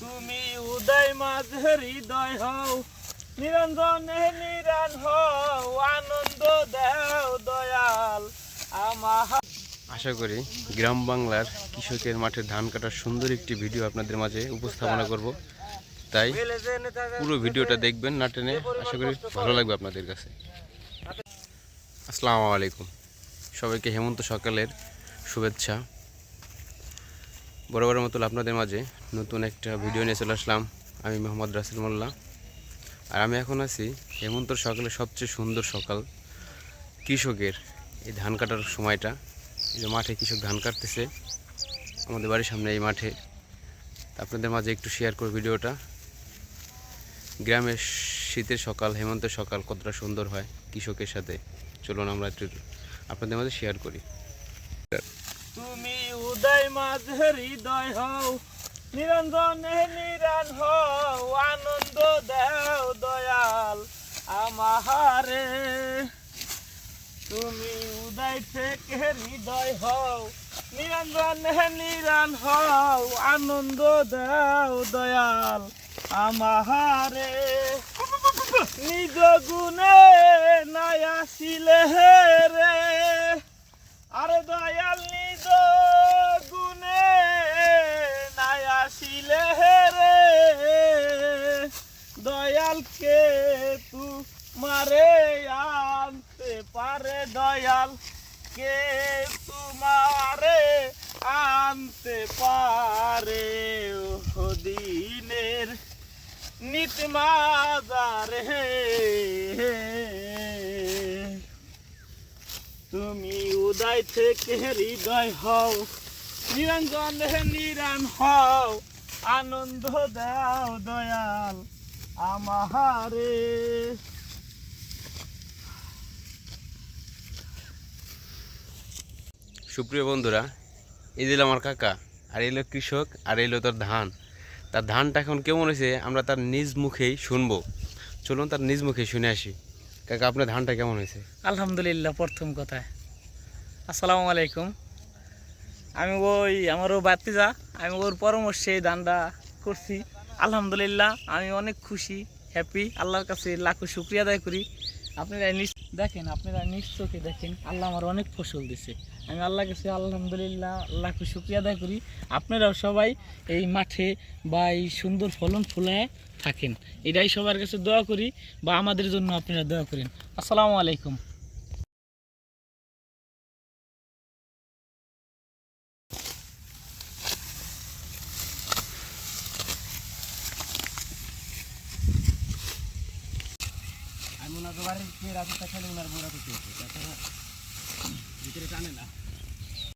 তুমি উদয় মাঝে হৃদয় হও, নিরঞ্জনে নিরান হও, আনন্দ দেও দয়াল আমার। আশা করি গ্রাম বাংলার কৃষকের মাঠে ধান কাটার সুন্দর একটি ভিডিও আপনাদের মাঝে উপস্থাপনা করব। তাই পুরো ভিডিওটা দেখবেন না টেনে, আশা করি ভালো লাগবে আপনাদের কাছে। আসসালামু আলাইকুম। সবাইকে হেমন্ত সকালের শুভেচ্ছা। বরাবরের মতো আপনাদের মাঝে নতুন একটা ভিডিও নিয়ে চলে আসলাম। আমি মোহাম্মদ রাসেল মোল্লা। আর আমি এখন আছি হেমন্ত সকালে সবচেয়ে সুন্দর সকাল, কৃষকের এই ধান কাটার সময়টা। এই যে মাঠে কৃষক ধান কাটতেছে, আমাদের বাড়ির সামনে এই মাঠে। আপনাদের মাঝে একটু শেয়ার করে ভিডিওটা। গ্রামের শীতের সকাল, হেমন্তের সকাল কতটা সুন্দর হয় কৃষকের সাথে। চলুন আমরা একটু আপনাদের মাঝে শেয়ার করি। তুমি উদয় মাঝে হৃদয় হও, নিরঞ্জনে নিরান হও, আনন্দ দেও দয়াল আমারে তুমি উদয় থেকে হৃদয় হও, নিরঞ্জনে নিরান হও, আনন্দ দেও দয়াল আমারে নিজ গুণে নাই আসিলে রে আরে দয়াল নিজ গুণে আসিলে রে, দয়াল কে তু মারে আনতে পারে, দয়াল কে তোমারে আনতে পারে। ও দিনের নিত মাজারে তুমি উদয় থেকে হৃদয় হও, নিরঞ্জন নিরান হও। আনন্দ দাও দয়াল আমারে সুপ্রিয় বন্ধুরা এই দিল আমার কাকা আর এলো কৃষক আর এলো তার ধান। তার ধানটা এখন কেমন হয়েছে আমরা তার নিজ মুখেই শুনব। চলুন তার নিজ মুখে শুনে আসি। কাকা আপনার ধানটা কেমন হয়েছে? আলহামদুলিল্লাহ প্রথম কথা আসসালামু আলাইকুম। আমি ওই আমারও বাতিজা আমি ওর পরামর্শে দানটা করছি। আলহামদুলিল্লাহ, আমি অনেক খুশি হ্যাপি আল্লাহর কাছে লাখো শুক্রিয়া আদায় করি। আপনারা দেখেন, আপনারা চোখে দেখেন, আল্লাহ আমার অনেক ফসল দিছে। আমি আল্লাহর কাছে আলহামদুলিল্লাহ লাখো শুক্রিয়া আদায় করি। আপনারাও সবাই এই মাঠে বা এই সুন্দর ফলন ফুলায় থাকেন। এটাই সবার কাছে দোয়া করি বা আমাদের জন্য আপনারা দোয়া করেন। আসসালামু আলাইকুম। আমি বাড়ির কে রাতে খেলে ওনার বোরা করতে ভিতরে টানে না।